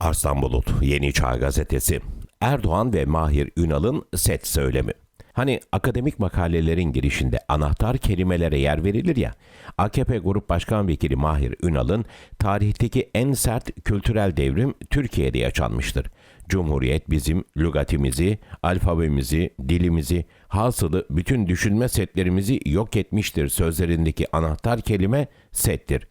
Arslan Bulut, Yeni Çağ Gazetesi. Erdoğan ve Mahir Ünal'ın set söylemi. Hani akademik makalelerin girişinde anahtar kelimelere yer verilir ya, AKP Grup Başkan Vekili Mahir Ünal'ın tarihteki en sert kültürel devrim Türkiye'de yaşanmıştır. Cumhuriyet bizim lügatimizi, alfabemizi, dilimizi, hasılı bütün düşünme setlerimizi yok etmiştir sözlerindeki anahtar kelime settir.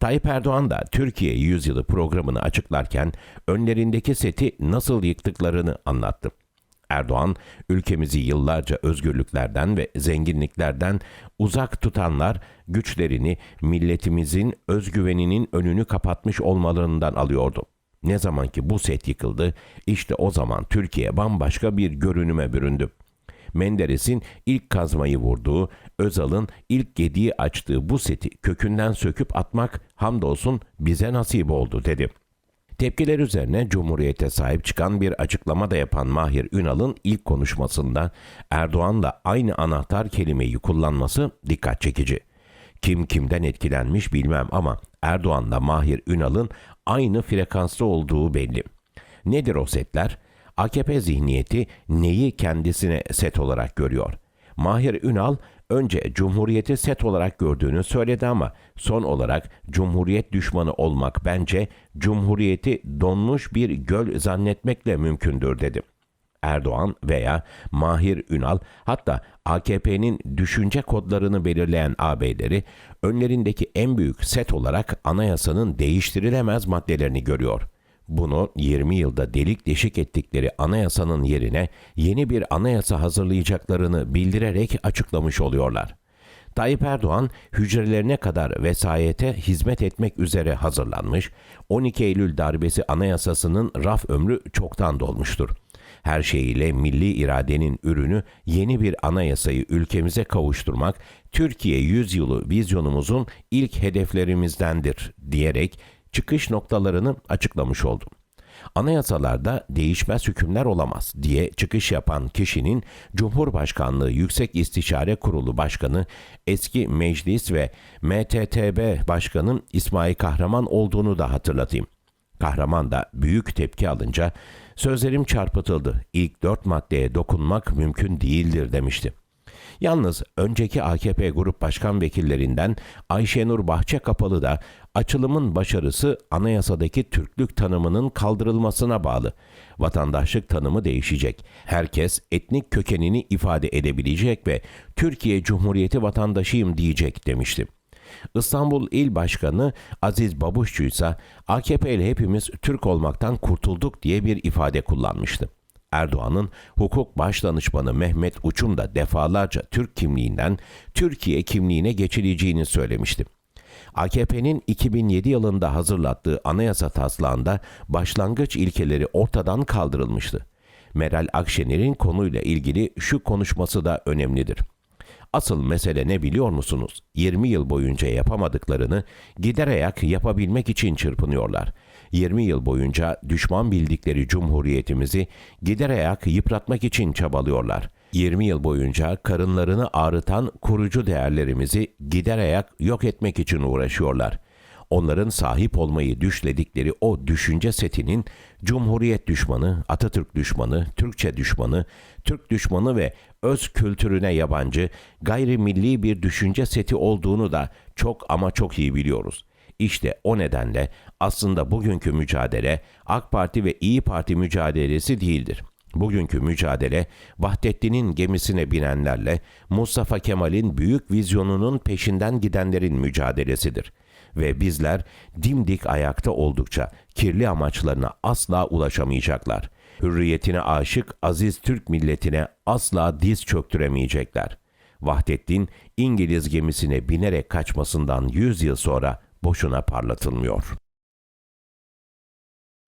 Tayyip Erdoğan da Türkiye Yüzyılı programını açıklarken önlerindeki seti nasıl yıktıklarını anlattı. Erdoğan, ülkemizi yıllarca özgürlüklerden ve zenginliklerden uzak tutanlar güçlerini milletimizin özgüveninin önünü kapatmış olmalarından alıyordu. Ne zaman ki bu set yıkıldı, işte o zaman Türkiye bambaşka bir görünüme büründü. Menderes'in ilk kazmayı vurduğu, Özal'ın ilk gediği açtığı bu seti kökünden söküp atmak hamdolsun bize nasip oldu dedi. Tepkiler üzerine Cumhuriyete sahip çıkan bir açıklama da yapan Mahir Ünal'ın ilk konuşmasında Erdoğan'la aynı anahtar kelimeyi kullanması dikkat çekici. Kim kimden etkilenmiş bilmem ama Erdoğan'la Mahir Ünal'ın aynı frekansta olduğu belli. Nedir o setler? AKP zihniyeti neyi kendisine set olarak görüyor? Mahir Ünal önce Cumhuriyeti set olarak gördüğünü söyledi ama son olarak Cumhuriyet düşmanı olmak bence Cumhuriyeti donmuş bir göl zannetmekle mümkündür dedi. Erdoğan veya Mahir Ünal hatta AKP'nin düşünce kodlarını belirleyen ağabeyleri önlerindeki en büyük set olarak anayasanın değiştirilemez maddelerini görüyor. Bunu 20 yılda delik deşik ettikleri anayasanın yerine yeni bir anayasa hazırlayacaklarını bildirerek açıklamış oluyorlar. Tayyip Erdoğan hücrelerine kadar vesayete hizmet etmek üzere hazırlanmış, 12 Eylül darbesi anayasasının raf ömrü çoktan dolmuştur. Her şeyiyle milli iradenin ürünü yeni bir anayasayı ülkemize kavuşturmak Türkiye yüzyılı vizyonumuzun ilk hedeflerimizdendir diyerek çıkış noktalarını açıklamış oldu. Anayasalarda değişmez hükümler olamaz diye çıkış yapan kişinin Cumhurbaşkanlığı Yüksek İstişare Kurulu Başkanı, eski meclis ve MTTB Başkanı İsmail Kahraman olduğunu da hatırlatayım. Kahraman da büyük tepki alınca sözlerim çarpıtıldı. İlk dört maddeye dokunmak mümkün değildir demişti. Yalnız önceki AKP Grup Başkan Vekillerinden Ayşenur Bahçekapalı da açılımın başarısı anayasadaki Türklük tanımının kaldırılmasına bağlı. Vatandaşlık tanımı değişecek. Herkes etnik kökenini ifade edebilecek ve Türkiye Cumhuriyeti vatandaşıyım diyecek demişti. İstanbul İl Başkanı Aziz Babuşçu ise AKP ile hepimiz Türk olmaktan kurtulduk diye bir ifade kullanmıştı. Erdoğan'ın hukuk başdanışmanı Mehmet Uçum da defalarca Türk kimliğinden Türkiye kimliğine geçileceğini söylemişti. AKP'nin 2007 yılında hazırlattığı anayasa taslağında başlangıç ilkeleri ortadan kaldırılmıştı. Meral Akşener'in konuyla ilgili şu konuşması da önemlidir. Asıl mesele ne biliyor musunuz? 20 yıl boyunca yapamadıklarını gider ayak yapabilmek için çırpınıyorlar. 20 yıl boyunca düşman bildikleri cumhuriyetimizi gider ayak yıpratmak için çabalıyorlar. 20 yıl boyunca karınlarını ağrıtan kurucu değerlerimizi gider ayak yok etmek için uğraşıyorlar. Onların sahip olmayı düşledikleri o düşünce setinin Cumhuriyet düşmanı, Atatürk düşmanı, Türkçe düşmanı, Türk düşmanı ve öz kültürüne yabancı, gayrimilli bir düşünce seti olduğunu da çok ama çok iyi biliyoruz. İşte o nedenle aslında bugünkü mücadele AK Parti ve İyi Parti mücadelesi değildir. Bugünkü mücadele Vahdettin'in gemisine binenlerle Mustafa Kemal'in büyük vizyonunun peşinden gidenlerin mücadelesidir. Ve bizler dimdik ayakta oldukça kirli amaçlarına asla ulaşamayacaklar. Hürriyetine aşık aziz Türk milletine asla diz çöktüremeyecekler. Vahdettin İngiliz gemisine binerek kaçmasından 100 yıl sonra boşuna parlatılmıyor.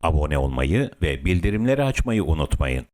Abone olmayı ve bildirimleri açmayı unutmayın.